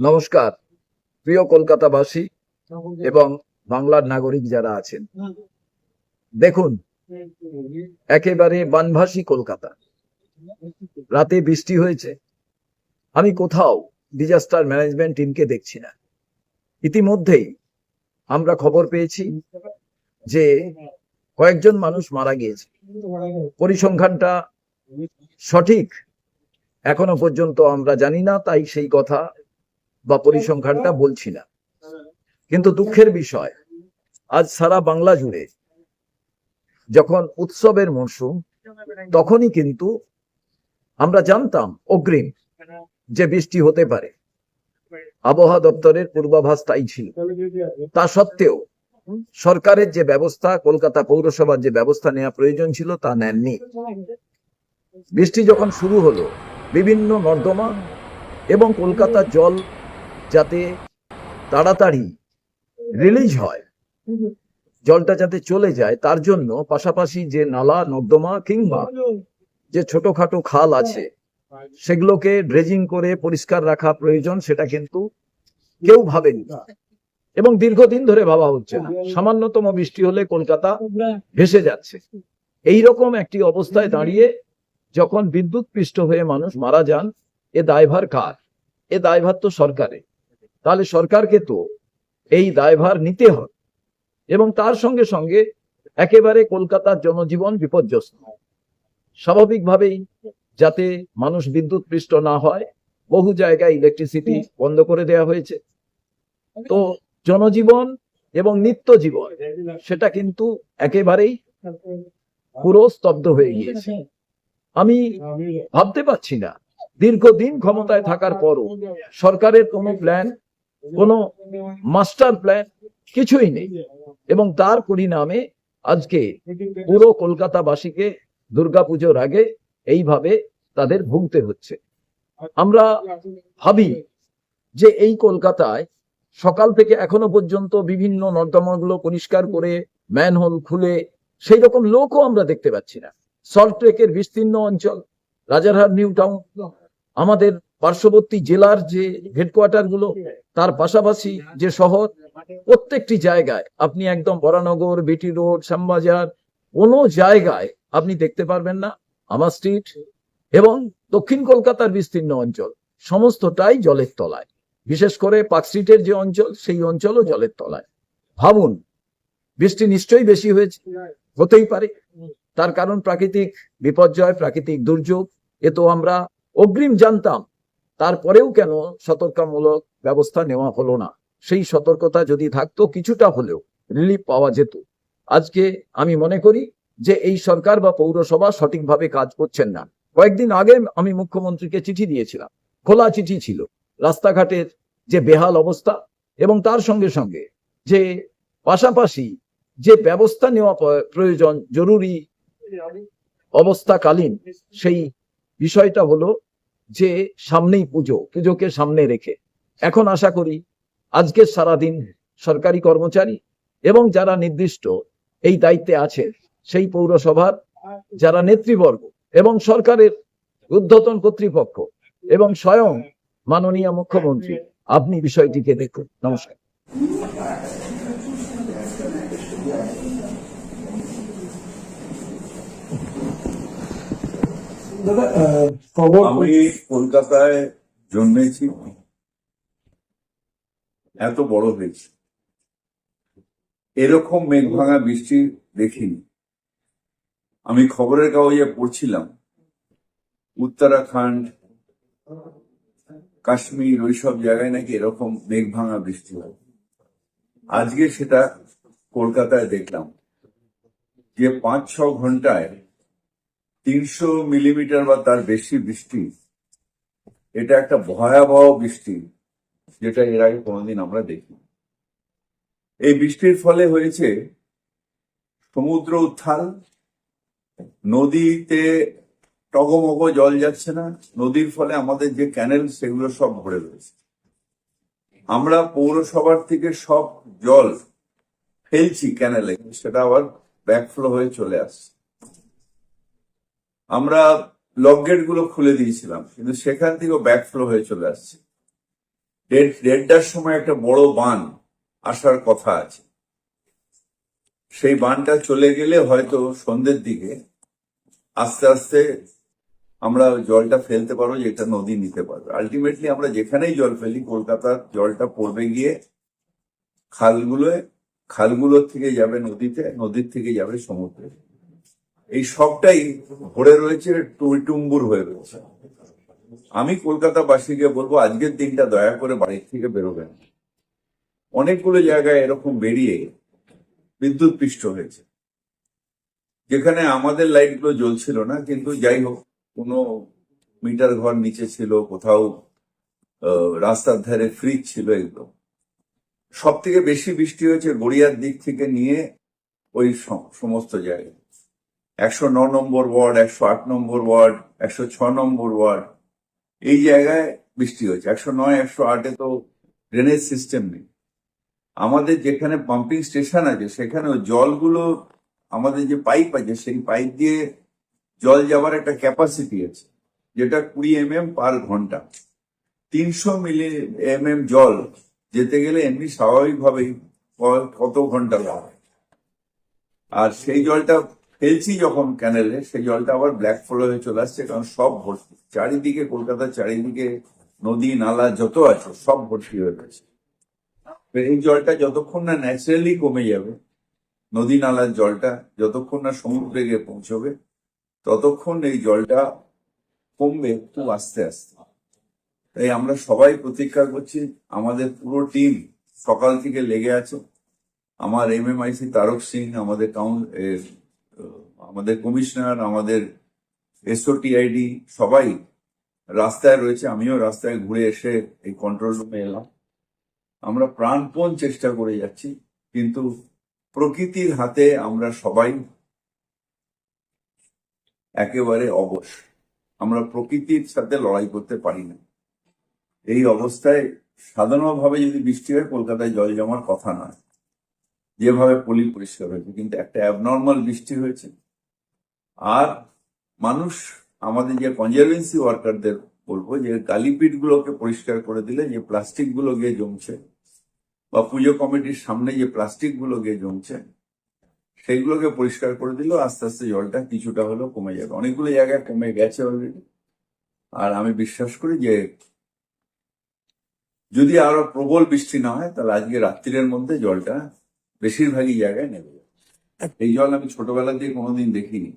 নমস্কার প্রিয় কলকাতাবাসী এবং বাংলার নাগরিক যারা আছেন। দেখুন একেবারে বানভাসী কলকাতা। রাতে বৃষ্টি হয়েছে। আমি কোথাও ডিজাস্টার ম্যানেজমেন্ট টিমকে দেখছি না। ইতিমধ্যেই আমরা খবর পেয়েছি যে কয়েকজন মানুষ মারা গিয়েছে। পরিসংখ্যানটা সঠিক। এখনও পর্যন্ত আমরা জানি না তাই সেই কথা বা পরিসংখ্যানটা বলছি না। কিন্তু দুঃখের বিষয়, আজ সারা বাংলা জুড়ে যখন উৎসবের মরশুম, তখনই কিন্তু আমরা জানতাম অগ্রিম যে বৃষ্টি হতে পারে। আবহাওয়া দপ্তরের পূর্বাভাস তাই ছিল। তা সত্ত্বেও সরকারের যে ব্যবস্থা, কলকাতা পৌরসভার যে ব্যবস্থা নেওয়া প্রয়োজন ছিল তা নেননি। বৃষ্টি যখন শুরু হলো, বিভিন্ন নর্দমা এবং কলকাতার জল যাতে তাড়াতাড়ি রিলিজ হয়। জলটা যাতে চলে যায় তার জন্য পাশাপাশি যে নালা নর্দমা কিংবা যে ছোটখাটো খাল আছে সেগুলোকে ড্রেজিং করে পরিষ্কার রাখা প্রয়োজন সেটা কিন্তু কেউ ভাবেনি। এবং দীর্ঘদিন ধরে ভাবা হচ্ছে না। সামান্যতম বৃষ্টি হলে কলকাতা ভেসে যাচ্ছে। এই রকম একটি অবস্থায় দাঁড়িয়ে যখন বিদ্যুৎ পৃষ্ঠ হয়ে মানুষ মারা যান এ দায়ভার কার? এ দায়ভার তো সরকারের। তাহলে সরকারকে তো এই দায়ভার নিতে হবে। এবং তার সঙ্গে সঙ্গে একেবারে কলকাতার জনজীবন বিপর্যস্ত। স্বাভাবিকভাবেই যাতে মানুষ বিদ্যুৎ পৃষ্ঠ না হয়, বহু জায়গায় ইলেকট্রিসিটি বন্ধ করে দেওয়া হয়েছে। তো জনজীবন এবং নিত্য জীবন সেটা কিন্তু একেবারেই পুরো স্তব্ধ হয়ে গিয়েছে। আমি ভাবতে পারছি না, দীর্ঘদিন ক্ষমতায় থাকার পরও সরকারের কোনো প্ল্যান কোনো মাস্টার প্ল্যান কিছুই নেই। এবং তার পরিণামে আজকে পুরো কলকাতাবাসীকে দুর্গাপুজোর আগে এইভাবে তাদের ভুগতে হচ্ছে। আমরা ভাবি যে এই কলকাতায় সকাল থেকে এখনও পর্যন্ত বিভিন্ন নর্দমাগুলো পরিষ্কার করে, ম্যানহোল খুলে সেই রকম লোকও আমরা দেখতে পাচ্ছি না। সল্ট ট্রেকের বিস্তীর্ণ অঞ্চল, রাজারহাট নিউ টাউন আমাদের পার্শ্ববর্তী জেলার যে হেডকোয়ার্টারগুলো তার পাশাপাশি যে শহর, প্রত্যেকটি জায়গায় আপনি একদম বরানগর, বিটি রোড, শ্যামবাজার, কোনো জায়গায় আপনি দেখতে পারবেন না আমার স্ট্রিট এবং দক্ষিণ কলকাতার বিস্তীর্ণ অঞ্চল। সমস্তটাই জলের তলায়। বিশেষ করে পার্ক স্ট্রিটের যে অঞ্চল, সেই অঞ্চলও জলের তলায়। ভাবুন, বৃষ্টি নিশ্চয়ই বেশি হয়েছে। হতেই পারে। তার কারণ প্রাকৃতিক বিপর্যয়, প্রাকৃতিক দুর্যোগ, এ তো আমরা অগ্রিম জানতাম। তারপরেও কেন সতর্কমূলক ব্যবস্থা নেওয়া হলো না? সেই সতর্কতা যদি থাকতো, কিছুটা হলেও রিলিফ পাওয়া যেত। আজকে আমি মনে করি যে এই সরকার বা পৌরসভা সঠিকভাবে কাজ করছেন না। কয়েকদিন আগে আমি মুখ্যমন্ত্রীকে চিঠি দিয়েছিলাম। খোলা চিঠি ছিল। রাস্তাঘাটের যে বেহাল অবস্থা এবং তার সঙ্গে সঙ্গে যে পাশাপাশি যে ব্যবস্থা নেওয়া প্রয়োজন জরুরি অবস্থাকালীন সেই বিষয়টা হলো যে সামনেই পুজো, পুজোকে সামনে রেখে। এখন আশা করি আজকের সারাদিন সরকারি কর্মচারী এবং যারা নির্দিষ্ট এই দায়িত্বে আছে, সেই পৌরসভার যারা নেতৃবর্গ এবং সরকারের ঊর্ধ্বতন কর্তৃপক্ষ এবং স্বয়ং মাননীয় মুখ্যমন্ত্রী, আপনি বিষয়টিকে দেখুন। নমস্কার। দাদা খবর আমি কলকাতায় জন্মেছি। এত বড় হয়েছি। এরকম মেঘ ভাঙা বৃষ্টি দেখিনি। আমি খবরের কাগজে পড়ছিলাম। উত্তরাখণ্ড কাশ্মীর ওইসব জায়গায় নাকি এরকম মেঘ ভাঙা বৃষ্টি হয়। আজকে সেটা কলকাতায় দেখলাম যে পাঁচ ছ ঘন্টায় তিনশো মিলিমিটার বা তার বেশি বৃষ্টি, এটা একটা ভয়াবহ বৃষ্টি, যেটা এর আগে কোনোদিন আমরা দেখি এই বৃষ্টির ফলে হয়েছে সমুদ্র উত্থাল নদীতে টগমগ, জল যাচ্ছে না, নদীর ফলে আমাদের যে ক্যানেল সেগুলো সব ভরে রয়েছে। আমরা পৌরসভার থেকে সব জল ফেলছি ক্যানেলে সেটা আবার ব্যাকফ্লো হয়ে চলে আসছে। আমরা লক গেটগুলো খুলে দিয়েছিলাম, কিন্তু সেখান থেকেও ব্যাকফ্লো হয়ে চলে আসছে। দেড় দেড়টার সময় একটা বড় বান আসার কথা আছে। সেই বানটা চলে গেলে হয়তো সন্ধ্যের দিকে আস্তে আস্তে আমরা জলটা ফেলতে পারব, যেটা নদী নিতে পারবে। আলটিমেটলি আমরা যেখানেই জল ফেলি, কলকাতার জলটা পড়বে গিয়ে খালগুলোয়, খালগুলোর থেকে যাবে নদীতে, নদীর থেকে যাবে সমুদ্রে। এই সবটাই ভরে রয়েছে টুইটুম্বুর হয়ে রয়েছে। আমি কলকাতাবাসীকে বলব, আজকের দিনটা দয়া করে বাড়ির থেকে বেরোবেন অনেকগুলো জায়গায় এরকম বেরিয়ে বিদ্যুৎ পৃষ্ঠ হয়েছে। যেখানে আমাদের লাইটগুলো জ্বলছিল না, কিন্তু যাই হোক, কোনো মিটার ঘর নিচে ছিল, কোথাও রাস্তার ধারে ফ্রিজ ছিল এগুলো। সব থেকে বেশি বৃষ্টি হয়েছে গড়িয়ার দিক থেকে নিয়ে ওই সম- সমস্ত জায়গায়। একশো ন নম্বর ওয়ার্ড, একশো আট নম্বর ওয়ার্ড, একশো ছ নম্বর ওয়ার্ড। এই জায়গায় বৃষ্টি হয়েছে। একশো নয়, একশো আটে তো ড্রেনেজ সিস্টেম নেই। আমাদের যেখানে পাম্পিং স্টেশন আছে সেখানে জলগুলো, আমাদের যে পাইপ আছে, সেই পাইপ দিয়ে জল যাওয়ার একটা ক্যাপাসিটি আছে, যেটা কুড়ি এম এম পার ঘণ্টা। তিনশো মিলি এম এম জল যেতে গেলে এমনি স্বাভাবিকভাবেই কত ঘণ্টা লাগে। আর সেই জলটা ফেলছি যখন ক্যানেলে সেই জলটা আবার ব্ল্যাক ফ্লো হয়ে চলে আসছে কারণ সব ভর্তি। চারিদিকে কলকাতার চারিদিকে নদী নালা যত আছে সব ভর্তি হয়ে গেছে। এই জলটা যতক্ষণ না ন্যাচারালি কমে যাবে নদী নালার জলটা যতক্ষণ না সমুদ্রে গিয়ে পৌঁছবে ততক্ষণ এই জলটা কমবে খুব আস্তে আস্তে। তাই আমরা সবাই প্রতীক্ষা করছি আমাদের পুরো টিম সকাল থেকে লেগে আছে। আমার এমএমআইসি তারক সিং আমাদের কাউন এ, আহ, আমাদের কমিশনার, আমাদের এসওটিআইডি সবাই রাস্তায় রয়েছে। আমিও রাস্তায় ঘুরে এসে এই কন্ট্রোল রুমে এলাম। আমরা প্রাণপণ চেষ্টা করে যাচ্ছি, কিন্তু প্রকৃতির হাতে আমরা সবাই একেবারে অবশ। আমরা প্রকৃতির সাথে লড়াই করতে পারি না। এই অবস্থায় সাধারণভাবে যদি বৃষ্টি হয়, কলকাতায় জল জমার কথা নয়। যেভাবে পলি পরিষ্কার হয়েছে, কিন্তু একটা অ্যাবনর্মাল বৃষ্টি হয়েছে। আর মানুষ আমাদের যে কনজারভেন্সি ওয়ার্কারদের বলব, যে কালিপিট গুলোকে পরিষ্কার করে দিলে যে প্লাস্টিকগুলো গিয়ে জমছে, বা পুজো কমিটির সামনে যে প্লাস্টিকগুলো গিয়ে জমছে, সেইগুলোকে পরিষ্কার করে দিলেও আস্তে আস্তে জলটা কিছুটা হলেও কমে যাবে। অনেকগুলো জায়গায় কমে গেছে অলরেডি আর আমি বিশ্বাস করি যে যদি আরও প্রবল বৃষ্টি না হয়, তাহলে আজকে রাত্রির মধ্যে জলটা বেশিরভাগই জায়গায় নেমে যাবে এই জল আমি ছোটবেলা দিয়ে কোনোদিন দেখিনি।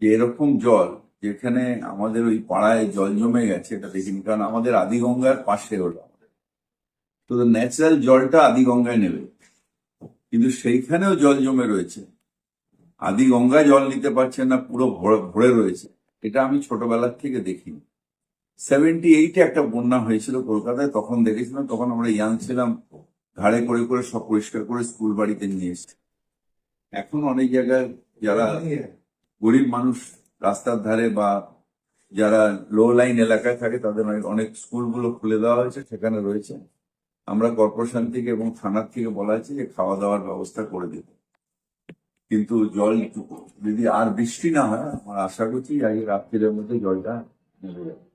যে এরকম জল যেখানে আমাদের ওই পাড়ায় জল জমে গেছে, এটা দেখিনি। কারণ আমাদের আদিগঙ্গার পাশে হলো তো ন্যাচারাল জলটা আদিগঙ্গায় নেবে। কিন্তু সেইখানেও জল জমে রয়েছে। আদিগঙ্গা জল নিতে পারছে না, পুরো ভরে রয়েছে। এটা আমি ছোটবেলার থেকে দেখিনি। সেভেন্টি এইটে একটা বন্যা হয়েছিল কলকাতায়, তখন দেখেছিলাম, তখন আমরা ইয়াং ছিলাম। ঘাড়ে করে করে সব পরিষ্কার করে স্কুল বাড়িতে নিয়ে এসছি। এখন অনেক জায়গায় যারা গরিব মানুষ রাস্তার ধারে বা যারা লো লাইন এলাকায় থাকে, তাদের অনেক স্কুলগুলো খুলে দেওয়া হয়েছে, সেখানে রয়েছে। আমরা কর্পোরেশন থেকে এবং থানার থেকে বলা হয়েছে যে খাওয়া দাওয়ার ব্যবস্থা করে দিতে। কিন্তু জল যদি আর বৃষ্টি না হয়, আমরা আশা করছি আজ রাত্রির মধ্যে জলটা নেমে যাবে।